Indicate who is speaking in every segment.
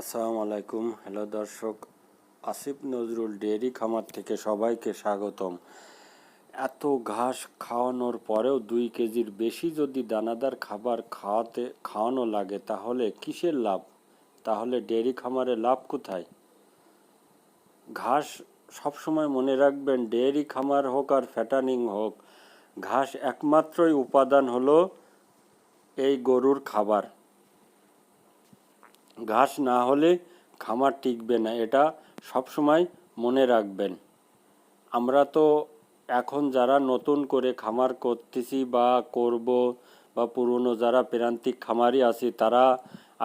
Speaker 1: আসসালামু আলাইকুম। হ্যালো দর্শক, আসিফ নজরুল ডেয়ারি খামার থেকে সবাইকে স্বাগতম। এত ঘাস খাওয়ানোর পরেও দুই কেজির বেশি যদি দানাদার খাবার খাওয়াতে, খাওয়ানো লাগে, তাহলে কিসের লাভ? তাহলে ডেয়ারি খামারে লাভ কোথায়? ঘাস সবসময় মনে রাখবেন, ডেয়ারি খামার হোক আর ফ্যাটানিং হোক, ঘাস একমাত্রই উপাদান হলো এই গরুর খাবার। ঘাস না হলে খামার টিকবে না, এটা সবসময় মনে রাখবেন। আমরা তো এখন যারা নতুন করে খামার করতেছি বা করব বা পুরনো যারা প্রান্তিক খামারি আছি, তারা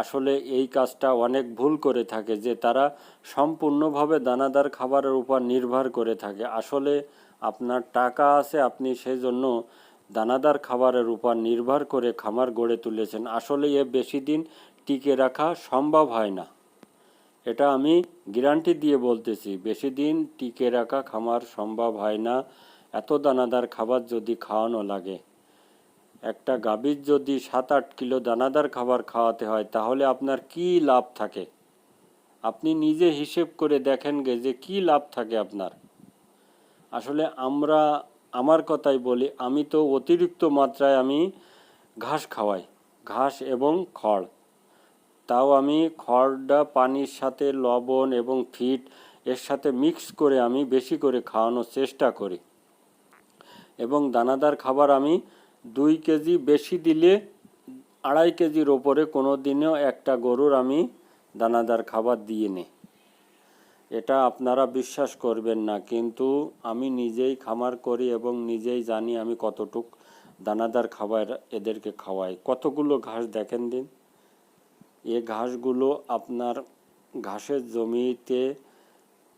Speaker 1: আসলে এই কাজটা অনেক ভুল করে থাকে যে তারা সম্পূর্ণভাবে দানাদার খাবারের উপর নির্ভর করে থাকে। আসলে আপনার টাকা আছে, আপনি সেই জন্য দানাদার খাবারের উপর নির্ভর করে খামার গড়ে তুলেছেন। আসলে এ বেশি দিন টিকে রাখা সম্ভব হয় না। এটা আমি গ্যারান্টি দিয়ে বলতেছি, বেশি দিন টিকে রাখা খামার সম্ভব হয় না। এত দানাদার খাবার যদি খাওয়ানো লাগে। একটা গাভীর যদি সাত আট কিলো দানাদার খাবার খাওয়াতে হয়, তাহলে আপনার কি লাভ থাকে? আপনি নিজে হিসেব করে দেখেন গে যে কি লাভ থাকে আপনার। আসলে আমরা, আমার কথাই বলি, আমি তো অতিরিক্ত মাত্রায় আমি ঘাস খাওয়াই, ঘাস এবং খড়। তাও আমি খড়টা পানির সাথে লবণ এবং ফিট এর সাথে মিক্স করে আমি বেশি করে খাওয়ানোর চেষ্টা করি। এবং দানাদার খাবার আমি দুই কেজি বেশি দিলে আড়াই কেজির ওপরে কোনো দিনেও একটা গরুর আমি দানাদার খাবার দিয়ে নিই। এটা আপনারা বিশ্বাস করবেন না, কিন্তু আমি নিজেই খামার করি এবং নিজেই জানি আমি কতটুক দানাদার খাবার এদেরকে খাওয়াই। কতগুলো ঘাস দেখেন দিন? এ ঘাসগুলো আপনার ঘাসের জমিতে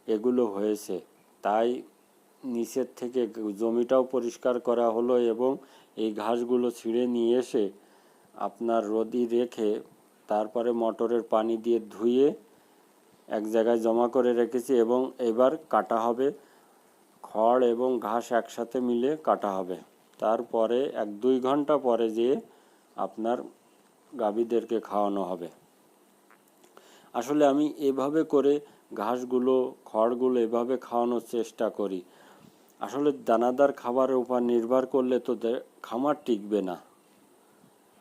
Speaker 1: এগুলো হয়েছে। তাই নিচের থেকে জমিটাও পরিষ্কার করা হলো এবং এই ঘাসগুলো ছিঁড়ে নিয়ে এসে আপনার রোদি রেখে তারপরে মোটরের পানি দিয়ে ধুয়ে এক জায়গায় জমা করে রেখেছি এবং এবার কাটা হবে। খড় এবং ঘাস একসাথে মিলে কাটা হবে। তারপরে এক দুই ঘণ্টা পরে যেয়ে আপনার গাভীদেরকে খাওয়ানো হবে। আসলে আমি এভাবে করে ঘাসগুলো, খড়গুলো এভাবে খাওয়ানোর চেষ্টা করি। আসলে দানাদার খাবারের উপর নির্ভর করলে তো খামার টিকবে না।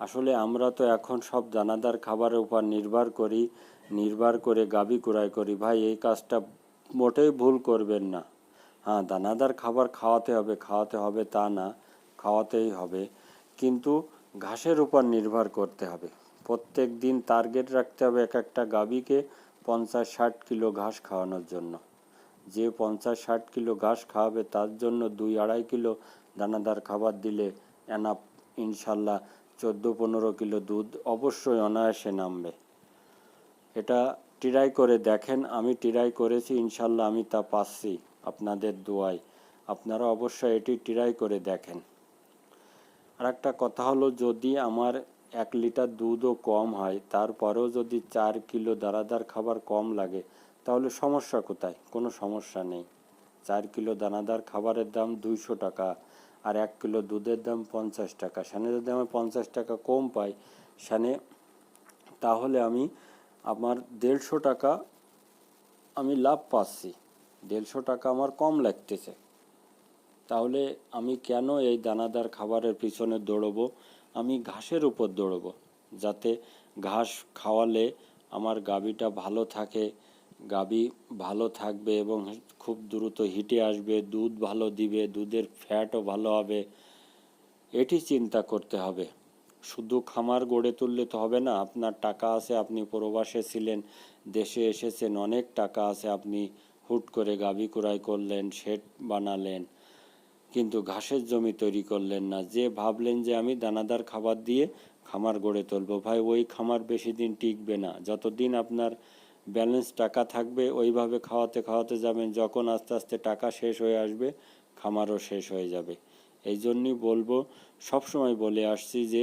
Speaker 1: আসলে আমরা তো এখন সব দানাদার খাবারের উপর নির্ভর করি, নির্ভর করে গাবি কুড়াই করি। ভাই, এই কাজটা মোটেই ভুল করবেন না। হ্যাঁ দানাদার খাবার খাওয়াতে হবে খাওয়াতে হবে তা না, খাওয়াতেই হবে। কিন্তু ঘাসের উপর নির্ভর করতে হবে। প্রত্যেক দিন টার্গেট রাখতে হবে এক একটা গাবিকে পঞ্চাশ ষাট কিলো ঘাস খাওয়ানোর জন্য। যে পঞ্চাশ ষাট কিলো ঘাস খাওয়াবে, তার জন্য দুই আড়াই কিলো দানাদার খাবার দিলে এনাফ ইনশাল্লাহ চোদ্দ পনেরো কিলো দুধ অবশ্যই অনায়াসে নামবে। এটা ট্রাই করে দেখেন, আমি ট্রাই করেছি, ইনশাল্লাহ আমি তা পাচ্ছি আপনাদের দোয়ায়। আপনারা অবশ্যই এটি ট্রাই করে দেখেন। আর একটা কথা হলো, যদি আমার এক লিটার দুধও কম হয়, তারপরেও যদি চার কিলো দানাদার খাবার কম লাগে, তাহলে সমস্যা কোথায়? কোনো সমস্যা নেই। চার কিলো দানাদার খাবারের দাম দুইশো টাকা, আর এক কিলো দুধের দাম পঞ্চাশ টাকা। সেখানে যদি আমি পঞ্চাশ টাকা কম পাই সেখানে তাহলে আমি আমার দেড়শো টাকা আমি লাভ পাচ্ছি। দেড়শো টাকা আমার কম লাগতেছে। তাহলে আমি কেন এই দানাদার খাবারের পিছনে দৌড়বো? আমি ঘাসের উপর দৌড়বো, যাতে ঘাস খাওয়ালে আমার গাবিটা ভালো থাকে গাবি ভালো থাকবে এবং খুব দ্রুত হিটে আসবে, দুধ ভালো দিবে, দুধের ফ্যাটও ভালো হবে। এটি চিন্তা করতে হবে। শুধু খামার গড়ে তুললে তো হবে না, আপনার টাকা আছে, আপনি প্রবাসে ছিলেন, দেশে এসেছেন, অনেক টাকা আছে, আপনি হুট করে গাবি কুড়াই করলেন শেড বানালেন। কিন্তু ঘাসের জমি তৈরি করলেন না। যে ভাবলেন যে আমি দানাদার খাবার দিয়ে খামার গড়ে তুলবো, ভাই, ওই খামার বেশি দিন টিকবে না। যতদিন আপনার ব্যালেন্স টাকা থাকবে, ওইভাবে খাওয়াতে খাওয়াতে যাবেন, যখন আস্তে আস্তে টাকা শেষ হয়ে আসবে, খামারও শেষ হয়ে যাবে। এই জন্যই বলব, সবসময় বলে আসছি যে,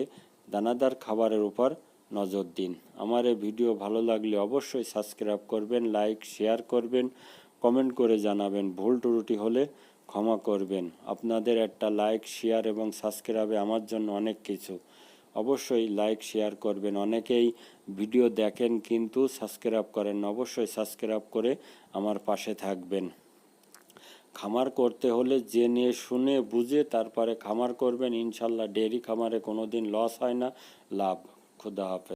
Speaker 1: দানাদার খাবারের উপর নজর দিন। আমার এই ভিডিও ভালো লাগলে অবশ্যই সাবস্ক্রাইব করবেন, লাইক, শেয়ার করবেন, কমেন্ট করে জানাবেন। ভুল ত্রুটি হলে ক্ষমা করবেন। আপনাদের একটা লাইক শেয়ার এবং সাবস্ক্রাইবে আমার জন্য অনেক কিছু। অবশ্যই লাইক শেয়ার করবেন। অনেকেই ভিডিও দেখেন কিন্তু সাবস্ক্রাইব করেন অবশ্যই সাবস্ক্রাইব করে আমার পাশে থাকবেন। খামার করতে হলে জেনে, শুনে, বুঝে তারপরে খামার করবেন। ইনশাল্লাহ ডেয়ারি খামারে কোনো দিন লস হয় না। লাভ। খুদা হাফেজ।